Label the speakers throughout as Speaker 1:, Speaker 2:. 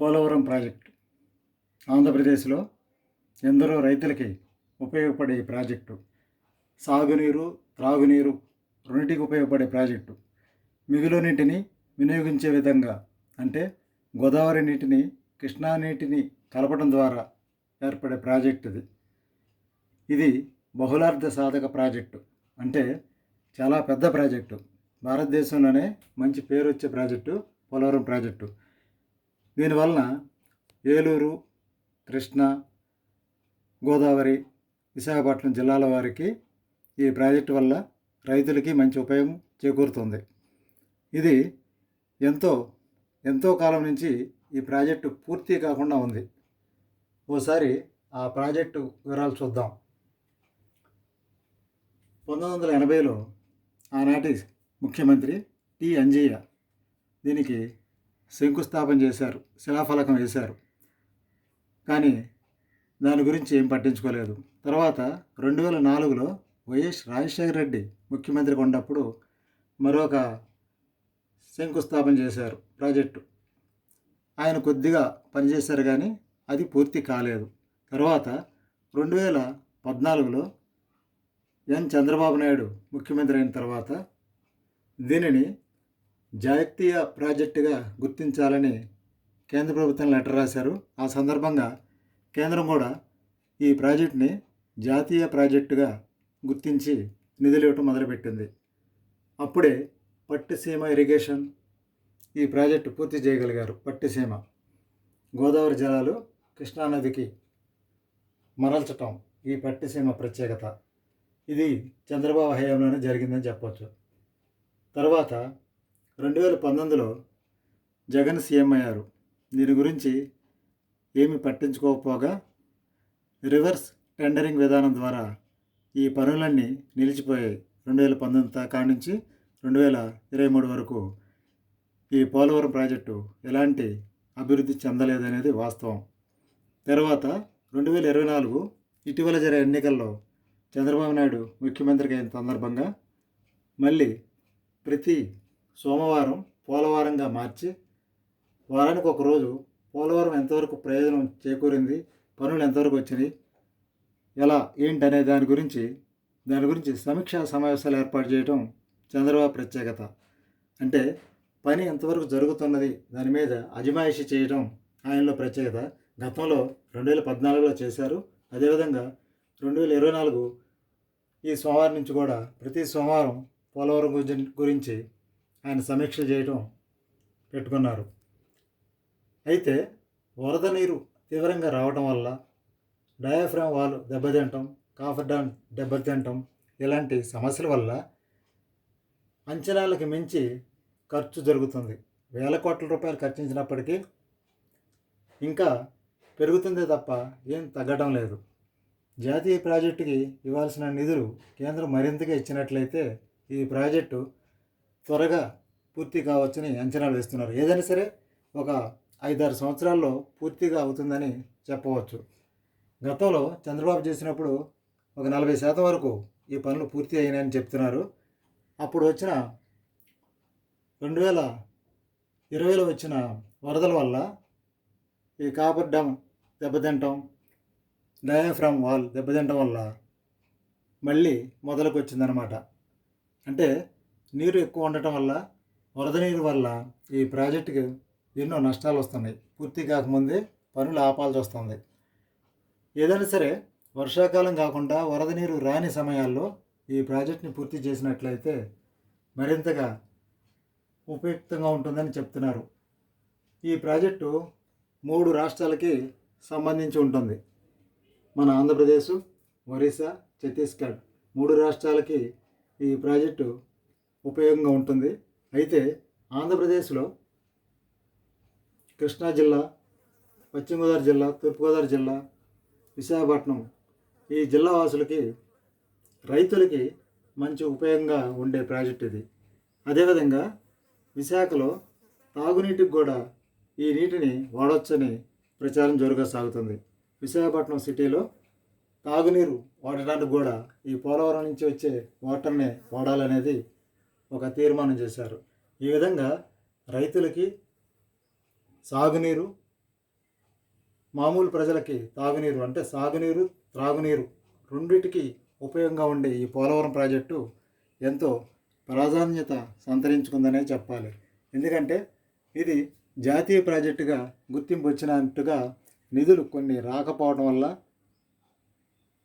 Speaker 1: Polavaram project. ఆంధ్రప్రదేశ్లో ఎందరో రైతులకి ఉపయోగపడే ప్రాజెక్టు. సాగునీరు త్రాగునీరు రెండింటికి ఉపయోగపడే ప్రాజెక్టు. మిగులు నీటిని వినియోగించే విధంగా అంటే గోదావరి నీటిని కృష్ణా నీటిని కలపడం ద్వారా ఏర్పడే ప్రాజెక్ట్ ఇది. ఇది బహుళార్థ సాధక ప్రాజెక్టు. అంటే చాలా పెద్ద ప్రాజెక్టు. భారతదేశంలోనే మంచి పేరు వచ్చే ప్రాజెక్టు పోలవరం ప్రాజెక్టు. దీనివలన ఏలూరు కృష్ణా గోదావరి విశాఖపట్నం జిల్లాల వారికి ఈ ప్రాజెక్టు వల్ల రైతులకి మంచి ఉపయోగం చేకూరుతుంది. ఇది ఎంతో ఎంతో కాలం నుంచి ఈ ప్రాజెక్టు పూర్తి కాకుండా ఉంది. ఓసారి ఆ ప్రాజెక్టు వివరాలు చూద్దాం. పంతొమ్మిది వందల ఎనభైలో ఆనాటి ముఖ్యమంత్రి టి. అంజయ్య దీనికి శంకుస్థాపన చేశారు శిలాఫలకం వేశారు. కానీ దాని గురించి ఏం పట్టించుకోలేదు. తర్వాత రెండు వేల నాలుగులో వైఎస్ రాజశేఖర రెడ్డి ముఖ్యమంత్రిగా ఉన్నప్పుడు మరొక శంకుస్థాపన చేశారు ప్రాజెక్టు. ఆయన కొద్దిగా పనిచేశారు కానీ అది పూర్తి కాలేదు. తర్వాత రెండు వేల పద్నాలుగులో ఎన్ చంద్రబాబు నాయుడు ముఖ్యమంత్రి అయిన తర్వాత దీనిని జాతీయ ప్రాజెక్టుగా గుర్తించాలని కేంద్ర ప్రభుత్వం లెటర్ రాశారు. ఆ సందర్భంగా కేంద్రం కూడా ఈ ప్రాజెక్టుని జాతీయ ప్రాజెక్టుగా గుర్తించి నిధులు ఇవ్వటం మొదలుపెట్టింది. అప్పుడే పట్టిసీమ ఇరిగేషన్ ఈ ప్రాజెక్టు పూర్తి చేయగలిగారు. పట్టిసీమ గోదావరి జలాలు కృష్ణానదికి మరల్చటం ఈ పట్టిసీమ ప్రత్యేకత. ఇది చంద్రబాబు హయాంలోనే జరిగిందని చెప్పవచ్చు తర్వాత రెండు వేల పంతొమ్మిదిలో జగన్ సీఎం అయ్యారు. దీని గురించి ఏమి పట్టించుకోకపోగా రివర్స్ టెండరింగ్ విధానం ద్వారా ఈ పనులన్నీ నిలిచిపోయాయి. రెండు వేల పంతొమ్మిది కాడి నుంచి రెండు వేల ఇరవై మూడు వరకు ఈ పోలవరం ప్రాజెక్టు ఎలాంటి అభివృద్ధి చెందలేదనేది వాస్తవం. తర్వాత రెండు వేల ఇరవై నాలుగు ఇటీవల జరిగే ఎన్నికల్లో చంద్రబాబు నాయుడు ముఖ్యమంత్రికి అయిన సందర్భంగా మళ్ళీ ప్రతి సోమవారం పోలవరంగా మార్చి వారానికి ఒక రోజు పోలవరం ఎంతవరకు ప్రయోజనం చేకూరింది పనులు ఎంతవరకు వచ్చినాయి ఎలా ఏంటి అనే దాని గురించి దాని గురించి సమీక్షా సమావేశాలు ఏర్పాటు చేయడం చంద్రబాబు ప్రత్యేకత. అంటే పని ఎంతవరకు జరుగుతున్నది దాని మీద అజమాయిషి చేయడం ఆయనలో ప్రత్యేకత. గతంలో రెండు వేల పద్నాలుగులో చేశారు. అదేవిధంగా రెండు వేల ఇరవై నాలుగు ఈ సోమవారం నుంచి కూడా ప్రతి సోమవారం పోలవరం గురించి గురించి ఆయన సమీక్ష చేయడం పెట్టుకున్నారు. అయితే వరద నీరు తీవ్రంగా రావడం వల్ల డయాఫ్రామ్ వాల్ దెబ్బతింటం కాఫర్ డాన్ దెబ్బతింటం ఇలాంటి సమస్యల వల్ల అంచనాలకు మించి ఖర్చు జరుగుతుంది. వేల కోట్ల రూపాయలు ఖర్చించినప్పటికీ ఇంకా పెరుగుతుందే తప్ప ఏం తగ్గడం లేదు. జాతీయ ప్రాజెక్టుకి ఇవ్వాల్సిన నిధులు కేంద్రం మరింతగా ఇచ్చినట్లయితే ఈ ప్రాజెక్టు త్వరగా పూర్తి కావచ్చని అంచనాలు వేస్తున్నారు. ఏదైనా సరే ఒక ఐదారు సంవత్సరాల్లో పూర్తిగా అవుతుందని చెప్పవచ్చు. గతంలో చంద్రబాబు చేసినప్పుడు ఒక నలభై శాతం వరకు ఈ పనులు పూర్తి అయినాయని చెప్తున్నారు. అప్పుడు వచ్చిన రెండు వేల ఇరవైలో వచ్చిన వరదల వల్ల ఈ కాపర్ డ్యామ్ దెబ్బతింటం డయాఫ్రామ్ వాల్ దెబ్బతింటం వల్ల మళ్ళీ మొదలకు వచ్చిందనమాట అంటే నీరు ఎక్కువ ఉండటం వల్ల వరద నీరు వల్ల ఈ ప్రాజెక్టుకి ఎన్నో నష్టాలు వస్తున్నాయి. పూర్తి కాకముందే పనులు ఆపాల్సి వస్తుంది. ఏదైనా సరే వర్షాకాలం కాకుండా వరద నీరు రాని సమయాల్లో ఈ ప్రాజెక్ట్ని పూర్తి చేసినట్లయితే మరింతగా ఉపయుక్తంగా ఉంటుందని చెప్తున్నారు. ఈ ప్రాజెక్టు మూడు రాష్ట్రాలకి సంబంధించి ఉంటుంది. మన ఆంధ్రప్రదేశ్ ఒరిస్సా ఛత్తీస్గఢ్. మూడు రాష్ట్రాలకి ఈ ప్రాజెక్టు ఉపయోగంగా ఉంటుంది. అయితే ఆంధ్రప్రదేశ్లో కృష్ణా జిల్లా పశ్చిమ గోదావరి జిల్లా తూర్పుగోదావరి జిల్లా విశాఖపట్నం ఈ జిల్లా వాసులకి రైతులకి మంచి ఉపయోగంగా ఉండే ప్రాజెక్ట్ ఇది. అదేవిధంగా విశాఖలో తాగునీటికి కూడా ఈ నీటిని వాడవచ్చని ప్రచారం జోరుగా సాగుతుంది. విశాఖపట్నం సిటీలో తాగునీరు వాడటానికి కూడా ఈ పోలవరం నుంచి వచ్చే వాటర్నే వాడాలనేది ఒక తీర్మానం చేశారు. ఈ విధంగా రైతులకి సాగునీరు మామూలు ప్రజలకి తాగునీరు అంటే సాగునీరు త్రాగునీరు రెండిటికి ఉపయోగంగా ఉండే ఈ పోలవరం ప్రాజెక్టు ఎంతో ప్రాధాన్యత సంతరించుకుందనే చెప్పాలి. ఎందుకంటే ఇది జాతీయ ప్రాజెక్టుగా గుర్తింపు వచ్చినట్టుగా నిధులు కొన్ని రాకపోవడం వల్ల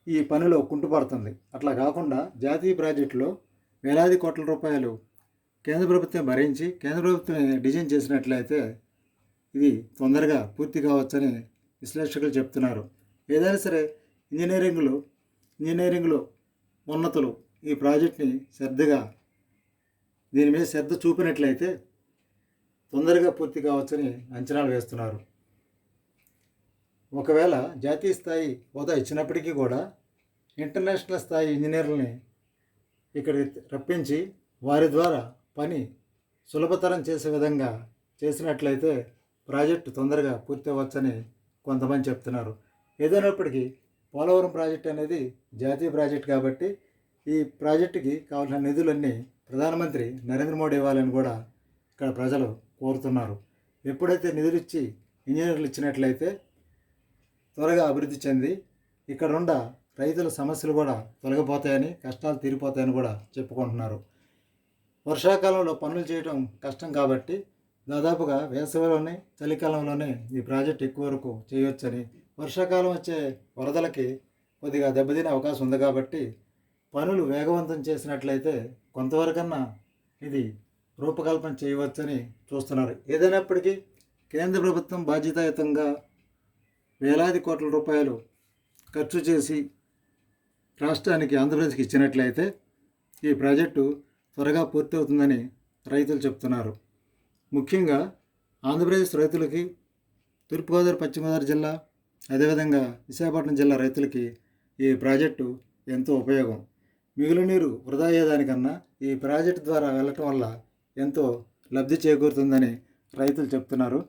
Speaker 1: ఈ పనిలో కుంటుపడుతుంది. అట్లా కాకుండా జాతీయ ప్రాజెక్టులో వేలాది కోట్ల రూపాయలు కేంద్ర ప్రభుత్వం భరించి కేంద్ర ప్రభుత్వం డిజైన్ చేసినట్లయితే ఇది తొందరగా పూర్తి కావచ్చని విశ్లేషకులు చెప్తున్నారు. ఏదైనా సరే ఇంజనీరింగ్లో ఇంజనీరింగ్లో ఉన్నతులు ఈ ప్రాజెక్ట్ని శ్రద్ధగా దీని మీద శ్రద్ధ చూపినట్లయితే తొందరగా పూర్తి కావచ్చని అంచనాలు వేస్తున్నారు. ఒకవేళ జాతీయ స్థాయి హోదా ఇచ్చినప్పటికీ కూడా ఇంటర్నేషనల్ స్థాయి ఇంజనీర్లని ఇక్కడికి రప్పించి వారి ద్వారా పని సులభతరం చేసే విధంగా చేసినట్లయితే ప్రాజెక్టు తొందరగా పూర్తి అవ్వచ్చని కొంతమంది చెప్తున్నారు. ఏదైనప్పటికీ పోలవరం ప్రాజెక్ట్ అనేది జాతీయ ప్రాజెక్ట్ కాబట్టి ఈ ప్రాజెక్టుకి కావాల్సిన నిధులన్నీ ప్రధానమంత్రి నరేంద్ర మోడీ ఇవ్వాలని కూడా ఇక్కడ ప్రజలు కోరుతున్నారు. ఎప్పుడైతే నిధులు ఇచ్చి ఇంజనీర్లు ఇచ్చినట్లయితే త్వరగా అభివృద్ధి చెంది ఇక్కడ ఉన్న రైతుల సమస్యలు కూడా తొలగిపోతాయని కష్టాలు తీరిపోతాయని కూడా చెప్పుకుంటున్నారు. వర్షాకాలంలో పనులు చేయడం కష్టం కాబట్టి దాదాపుగా వేసవిలోనే చలికాలంలోనే ఈ ప్రాజెక్ట్ ఎక్కువ వరకు చేయవచ్చని వర్షాకాలం వచ్చే వరదలకి కొద్దిగా దెబ్బతినే అవకాశం ఉంది కాబట్టి పనులు వేగవంతం చేసినట్లయితే కొంతవరకన్నా ఇది రూపకల్పన చేయవచ్చని చూస్తున్నారు. ఏదైనప్పటికీ కేంద్ర ప్రభుత్వం బాధ్యతాయుతంగా వేలాది కోట్ల రూపాయలు ఖర్చు చేసి రాష్ట్రానికి ఆంధ్రప్రదేశ్కి ఇచ్చినట్లయితే ఈ ప్రాజెక్టు త్వరగా పూర్తి అవుతుందని రైతులు చెప్తున్నారు. ముఖ్యంగా ఆంధ్రప్రదేశ్ రైతులకి తూర్పుగోదావరి పశ్చిమగోదావరి జిల్లా అదేవిధంగా విశాఖపట్నం జిల్లా రైతులకి ఈ ప్రాజెక్టు ఎంతో ఉపయోగం. మిగులు నీరు వృధా అయ్యేదానికన్నా ఈ ప్రాజెక్టు ద్వారా వెళ్ళటం వల్ల ఎంతో లబ్ధి చేకూరుతుందని రైతులు చెప్తున్నారు.